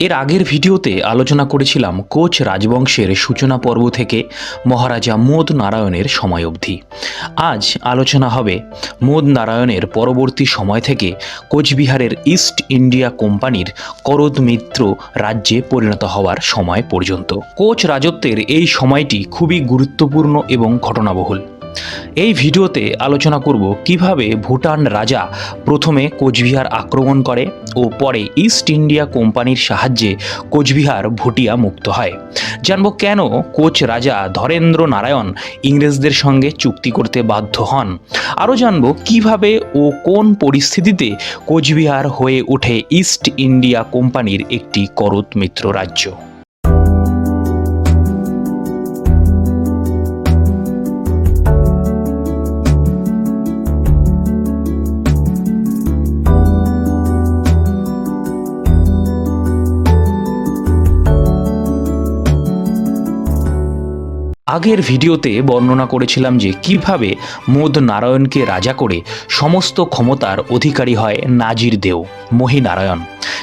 এর আগের ভিডিওতে আলোচনা করেছিলাম কোচ রাজবংশের সূচনা পর্ব থেকে মহারাজা মোদ নারায়ণের সময় অবধি। আজ আলোচনা হবে মোদ নারায়ণের পরবর্তী সময় থেকে কোচবিহারের ইস্ট ইন্ডিয়া কোম্পানির করদ মিত্র রাজ্যে পরিণত হওয়ার সময় পর্যন্ত। কোচ রাজত্বের এই সময়টি খুবই গুরুত্বপূর্ণ এবং ঘটনাবহুল। এই ভিডিওতে আলোচনা করব কীভাবে ভুটান রাজা প্রথমে কোচবিহার আক্রমণ করে ও পরে ইস্ট ইন্ডিয়া কোম্পানির সাহায্যে কোচবিহার ভুটিয়া মুক্ত হয়। জানব কেন কোচ রাজা ধরেন্দ্র নারায়ণ ইংরেজদের সঙ্গে চুক্তি করতে বাধ্য হন। আরও জানব কীভাবে ও কোন পরিস্থিতিতে কোচবিহার হয়ে ওঠে ইস্ট ইন্ডিয়া কোম্পানির একটি করত মিত্র রাজ্য। আগের ভিডিওতে বর্ণনা করেছিলাম যে কীভাবে মোদ নারায়ণকে রাজা করে সমস্ত ক্ষমতার অধিকারী হয় নাজির দেও, মহিনারায়ণ।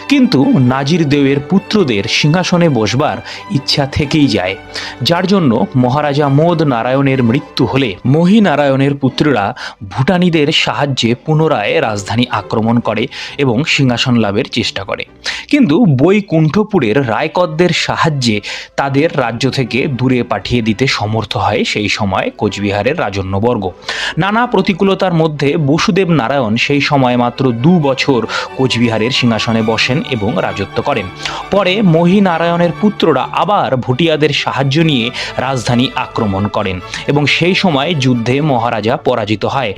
কিন্তু নাজির দেওয়ের পুত্রদের সিংহাসনে বসবার ইচ্ছা থেকেই যায়। যার জন্য মহারাজা মোদ নারায়ণের মৃত্যু হলে মহিনারায়ণের পুত্ররা ভুটানিদের সাহায্যে পুনরায় রাজধানী আক্রমণ করে এবং সিংহাসন লাভের চেষ্টা করে। কিন্তু বৈকুণ্ঠপুরের রায়কদদের সাহায্যে তাদের রাজ্য থেকে দূরে পাঠিয়ে দিতে সমর্থ হয় সেই সময় কোচবিহারের রাজন্যবর্গ। নানা প্রতিকূলতার মধ্যে বসুদেব নারায়ণ সেই সময় মাত্র দু বছর কোচবিহারের সিংহাসনে বসেন এবং রাজত্ব করেন। পরে মহিনারায়ণের পুত্ররা আবার ভুটিয়াদের সাহায্য নিয়ে রাজধানী আক্রমণ করেন এবং সেই সময় যুদ্ধে মহারাজা পরাজিত হয়।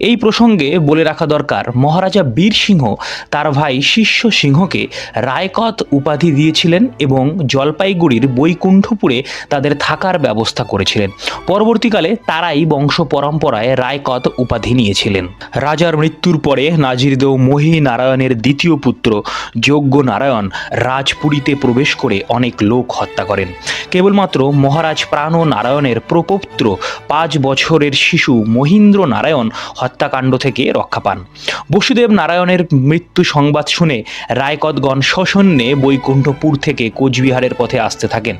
এই প্রসঙ্গে বলে রাখা দরকার, মহারাজা বীর সিংহ তার ভাই শিষ্য সিংহকে রায়কত উপাধি দিয়েছিলেন এবং জলপাইগুড়ির বৈকুণ্ঠপুরে তাদের থাকার ব্যবস্থা করেছিলেন। পরবর্তীকালে তারাই বংশ পরম্পরায় রায়কত উপাধি নিয়েছিলেন। রাজার মৃত্যুর পরে নাজিরদেও মহি নারায়ণের দ্বিতীয় পুত্র যজ্ঞ নারায়ণ রাজপুরীতে প্রবেশ করে অনেক লোক হত্যা করেন। কেবলমাত্র মহারাজ প্রাণ নারায়ণের প্রপৌত্র পাঁচ বছরের শিশু মহীন্দ্র নারায়ণ হত্যাকাণ্ড থেকে রক্ষা পান। বসুদেব নারায়ণের মৃত্যু সংবাদ শুনে রায়কদগণ সশন্যে বৈকুণ্ঠপুর থেকে কোচবিহারের পথে আসতে থাকেন।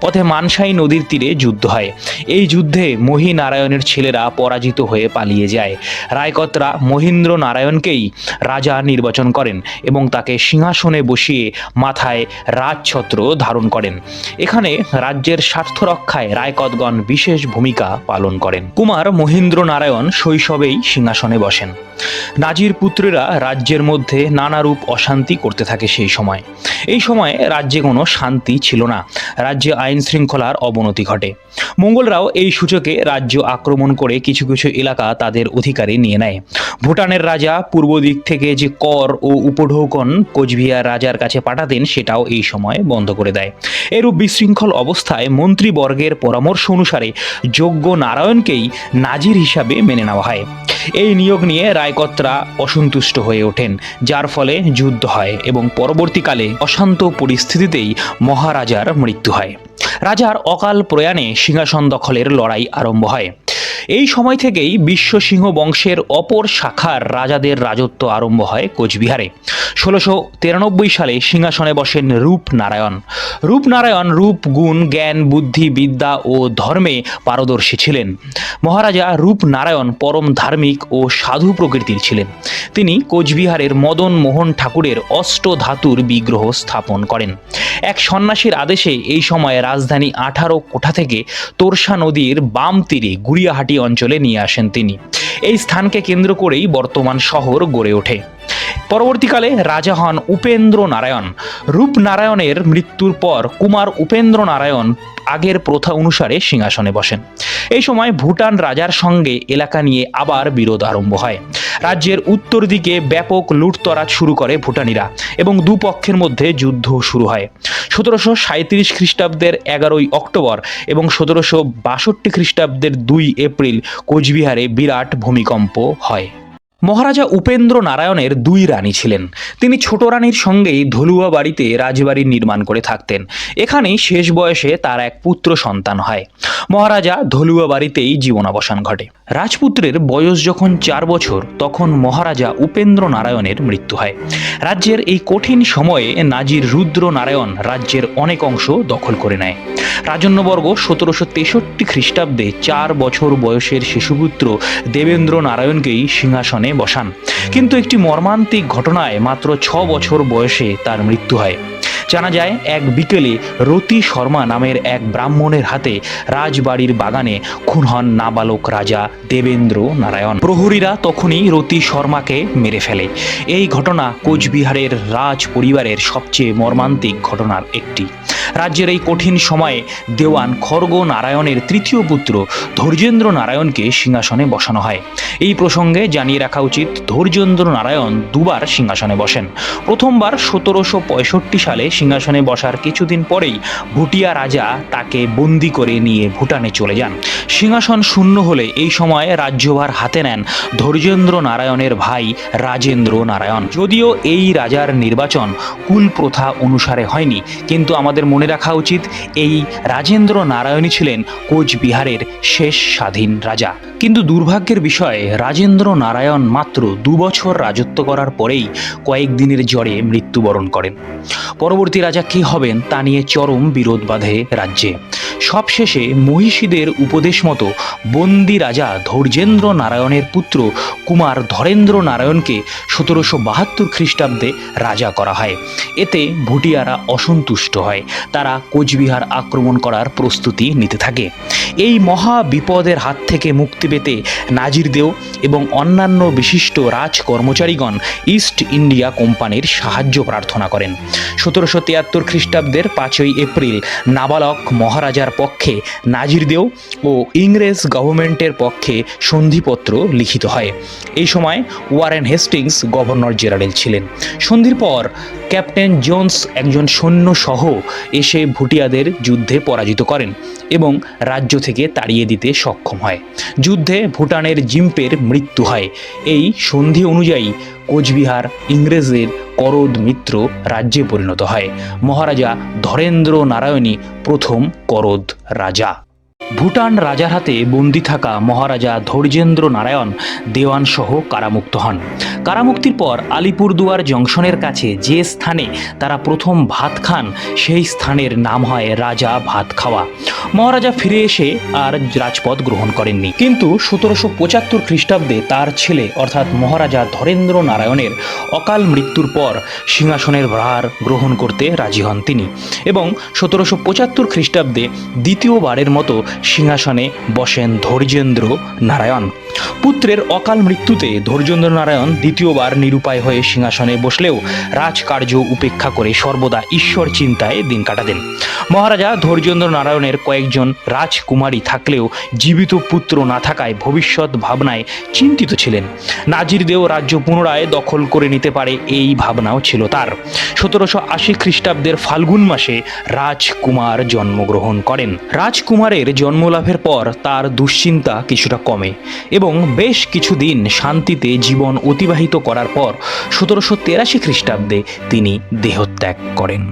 পথে মানসাই নদীর তীরে যুদ্ধ হয়। এই যুদ্ধে মহি নারায়ণের ছেলেরা পরাজিত হয়ে পালিয়ে যায়। রায়কতরা মহীন্দ্র নারায়ণকেই রাজা নির্বাচন করেন এবং তাকে সিংহাসনে বসিয়ে মাথায় রাজছত্র ধারণ করেন। এখানে রাজ্যের স্বার্থ রক্ষায় রায়কদগণ বিশেষ ভূমিকা পালন করেন। কুমার মহীন্দ্র নারায়ণ শৈশবেই সিংহাসনে বসেন। নাজির পুত্রেরা রাজ্যের মধ্যে নানারূপ অশান্তি করতে থাকে সেই সময়। এই সময়ে রাজ্যে কোনো শান্তি ছিল না। রাজ্যে আইন শৃঙ্খলার অবনতি ঘটে। মঙ্গলরাও এই সূচকে রাজ্য আক্রমণ করে কিছু কিছু এলাকা তাদের অধিকারে নিয়ে নেয়। ভুটানের রাজা পূর্ব দিক থেকে যে কর ও উপঢৌকন কোচবিহার রাজার কাছে পাঠাতেন সেটাও এই সময় বন্ধ করে দেয়। এরূপ বিশৃঙ্খল অবস্থায় মন্ত্রীবর্গের পরামর্শ অনুসারে যোগ্য নারায়ণকেই নাজির হিসাবে মেনে নেওয়া হয়। এই নিয়োগ নিয়ে রায়কত্রা অসন্তুষ্ট হয়ে ওঠেন, যার ফলে যুদ্ধ হয় এবং পরবর্তীকালে অশান্ত পরিস্থিতিতেই মহারাজার মৃত্যু হয়। রাজার অকাল প্রয়াণে সিংহাসন দখলের লড়াই আরম্ভ হয়। এই সময় থেকেই বিশ্ব সিংহ বংশের অপর শাখার রাজাদের রাজত্ব আরম্ভ হয় কোচবিহারে। ষোলোশো তিরানব্বই সালে সিংহাসনে বসেন রূপনারায়ণ। রূপনারায়ণ রূপ, গুণ, জ্ঞান, বুদ্ধি, বিদ্যা ও ধর্মে পারদর্শী ছিলেন। মহারাজা রূপনারায়ণ পরম ধার্মিক ও সাধু প্রকৃতির ছিলেন। তিনি কোচবিহারের মদন মোহন ঠাকুরের অষ্ট ধাতুর বিগ্রহ স্থাপন করেন। এক সন্ন্যাসীর আদেশে এই সময় রাজধানী আঠারো কোঠা থেকে তোরসা নদীর বাম তীরে গুড়িয়াহাটি অঞ্চলে নিয়ে আসেন তিনি। এই স্থানকে কেন্দ্র করেই বর্তমান শহর গড়ে ওঠে। পরবর্তীকালে রাজা হন উপেন্দ্র নারায়ণ রূপনারায়ণের মৃত্যুর পর কুমার উপেন্দ্র নারায়ণ আগের প্রথা অনুসারে সিংহাসনে বসেন। এই সময় ভুটান রাজার সঙ্গে এলাকা নিয়ে আবার বিরোধ আরম্ভ হয়। রাজ্যের উত্তর দিকে ব্যাপক লুটতরাজ শুরু করে ভুটানিরা এবং দুপক্ষের মধ্যে যুদ্ধ শুরু হয়। সতেরোশো সাঁত্রিশ খ্রিস্টাব্দের এগারোই অক্টোবর এবং সতেরোশো বাষট্টি খ্রিস্টাব্দের দুই এপ্রিল কোচবিহারে বিরাট ভূমিকম্প হয়। মহারাজা উপেন্দ্র নারায়ণের দুই রানী ছিলেন। তিনি ছোট রানীর সঙ্গেই ধলুয়া বাড়িতে রাজবাড়ি নির্মাণ করে থাকতেন। এখানেই শেষ বয়সে তার এক পুত্র সন্তান হয়। মহারাজা ধলুয়া বাড়িতেই জীবনাবসান ঘটে। রাজপুত্রের বয়স যখন চার বছর, তখন মহারাজা উপেন্দ্র নারায়ণের মৃত্যু হয়। রাজ্যের এই কঠিন সময়ে নাজির রুদ্র নারায়ণ রাজ্যের অনেক অংশ দখল করে নেয়। রাজন্যবর্গ সতেরোশো তেষট্টি খ্রিস্টাব্দে চার বছর বয়সের শিশুপুত্র দেবেন্দ্র নারায়ণকেই সিংহাসনে বসান। কিন্তু একটি মর্মান্তিক ঘটনায় মাত্র ছ বছর বয়সে তার মৃত্যু হয়। জানা যায়, এক বিকেলে রতি শর্মা নামের এক ব্রাহ্মণের হাতে রাজবাড়ির বাগানে খুন হন নাবালক রাজা দেবেন্দ্র নারায়ণ। প্রহরীরা তখনই রতি শর্মাকে মেরে ফেলে। এই ঘটনা কোচবিহারের রাজ পরিবারের সবচেয়ে মর্মান্তিক ঘটনার একটি। রাজ্যের এই কঠিন সময়ে দেওয়ান খর্গ নারায়ণের তৃতীয় পুত্র ধৈর্যেন্দ্র নারায়ণকে সিংহাসনে বসানো হয়। এই প্রসঙ্গে জানিয়ে রাখা উচিত, ধৈর্যেন্দ্র নারায়ণ দুবার সিংহাসনে বসেন। প্রথমবার সতেরোশো পঁয়ষট্টি সালে সিংহাসনে বসার কিছুদিন পরেই ভুটিয়া রাজা তাকে বন্দি করে নিয়ে ভুটানে চলে যান। সিংহাসন শূন্য হলে এই সময় রাজ্যভার হাতে নেন ধৈর্যেন্দ্র নারায়ণের ভাই রাজেন্দ্র নারায়ণ। যদিও এই রাজার নির্বাচন কুল প্রথা অনুসারে হয়নি, কিন্তু আমাদের মনে রাখা উচিত, এই রাজেন্দ্র নারায়ণই ছিলেন কোচবিহারের শেষ স্বাধীন রাজা। কিন্তু দুর্ভাগ্যের বিষয়ে, রাজেন্দ্র নারায়ণ মাত্র দুবছর রাজত্ব করার পরেই কয়েকদিনের জ্বরে মৃত্যুবরণ করেন। পরবর্তী রাজা কে হবেন তা নিয়ে চরম বিরোধ বাঁধে রাজ্যে। সবশেষে মহিষীদের উপদেশ মতো বন্দি রাজা ধৈর্যেন্দ্র নারায়ণের পুত্র কুমার ধরেন্দ্র নারায়ণকে সতেরোশো বাহাত্তর খ্রিস্টাব্দে রাজা করা হয়। এতে ভুটিয়ারা অসন্তুষ্ট হয়। তারা কোচবিহার আক্রমণ করার প্রস্তুতি নিতে থাকে। এই মহা বিপদের হাত থেকে মুক্তি পেতে নাজিরদেও এবং অন্যান্য বিশিষ্ট রাজ কর্মচারীগণ ইস্ট ইন্ডিয়া কোম্পানির সাহায্য প্রার্থনা করেন। সতেরোশো তিয়াত্তর খ্রিস্টাব্দের পাঁচই এপ্রিল নাবালক মহারাজার পক্ষে নাজিরদেও ও ইংরেজ গভর্নমেন্টের পক্ষে সন্ধিপত্র লিখিত হয়। এই সময় ওয়ারেন হেস্টিংস গভর্নর জেনারেল ছিলেন। সন্ধির পর ক্যাপ্টেন জোন্স একজন সৈন্য সহ এসে ভুটিয়াদের যুদ্ধে পরাজিত করেন এবং রাজ্য থেকে তাড়িয়ে দিতে সক্ষম হয়। যুদ্ধে ভুটানের জিম্পের মৃত্যু হয়। এই সন্ধি অনুযায়ী কোচবিহার ইংরেজদের করদ মিত্র রাজ্যে পরিণত হয়। মহারাজা ধরেন্দ্র নারায়ণী প্রথম করদ রাজা। ভুটান রাজার হাতে বন্দি থাকা মহারাজা ধৈর্যেন্দ্র নারায়ণ দেওয়ান সহ কারামুক্ত হন। কারামুক্তির পর আলিপুরদুয়ার জংশনের কাছে যে স্থানে তারা প্রথম ভাত খান, সেই স্থানের নাম হয় রাজা ভাত খাওয়া। মহারাজা ফিরে এসে আর রাজপদ গ্রহণ করেননি। কিন্তু সতেরোশো পঁচাত্তর খ্রিস্টাব্দে তার ছেলে, অর্থাৎ মহারাজা ধরেন্দ্র নারায়ণের অকাল মৃত্যুর পর সিংহাসনের ভার গ্রহণ করতে রাজি হন তিনি। এবং সতেরোশো পঁচাত্তর খ্রিস্টাব্দে দ্বিতীয়বারের মতো সিংহাসনে বসেন ধৈর্যেন্দ্র নারায়ণ। পুত্রের অকাল মৃত্যুতে ধৈর্যেন্দ্র নারায়ণ দ্বিতীয়বার নিরুপায় হয়ে সিংহাসনে বসলেও রাজকার্য উপেক্ষা করে সর্বদা ঈশ্বর চিন্তায় দিন কাটাতেন। মহারাজা ধৈর্যেন্দ্র নারায়ণের কয়েকজন রাজকুমারী থাকলেও জীবিত পুত্র না থাকায় ভবিষ্যৎ ভাবনায় চিন্তিত ছিলেন। নাজিরদেও রাজ্য পুনরায় দখল করে নিতে পারে এই ভাবনাও ছিল তার। সতেরোশো আশি খ্রিস্টাব্দের ফাল্গুন মাসে রাজকুমার জন্মগ্রহণ করেন। রাজকুমারের জন্মলাভের পর তার দুশ্চিন্তা কিছুটা কমে এবং বেশ কিছুদিন শান্তিতে জীবন অতিবাহিত করার পর সতেরোশো তেরাশি খ্রিস্টাব্দে তিনি দেহত্যাগ করেন।